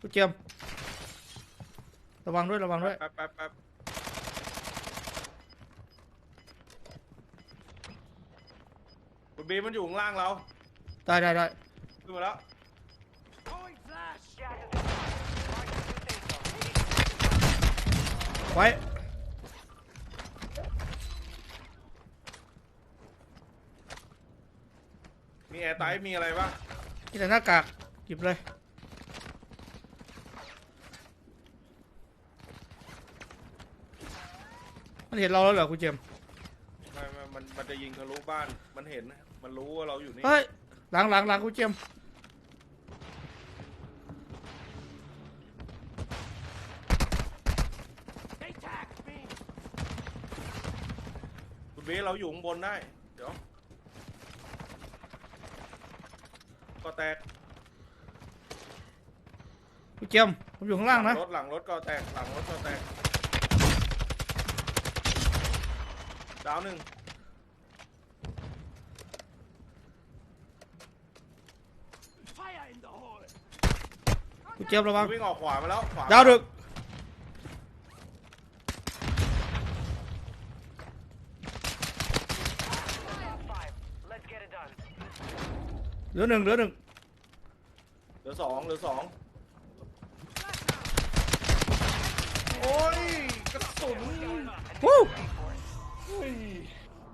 กูเจมส์ระวังด้วยระวังด้วย แป๊บแป๊บแป๊บคุณบีมมันอยู่ข้างล่างเราได้ได้ได้ขึ้นมาแล้ว ไว้ มีแอร์ไตท์มีอะไรบ้าง นี่แต่หน้ากากหยิบเลย มันเห็นเราแล้วเหรอกูเจมส์ไม่ไม่มันมันจะยิงทะลุบ้าน มันเห็นนะมันรู้ว่าเราอยู่นี่ เฮ้ยหลังหลังหลังกูเจมส์คุณบีเราอยู่ข้างบนได้ เดี๋ยว ก็แตกกูเจมส์ผมอยู่ข้างล่างนะ รถหลังรถก็แตก หลังรถก็แตก ดาวหนึ่งกูเจมส์ระวังวิ่งออกขวามาแล้วขวาดาวดึกเหลือหนึ่งเหลือหนึ่งเหลือสองเหลือสองโอ้ยกระสุนวู้ เฮ้ย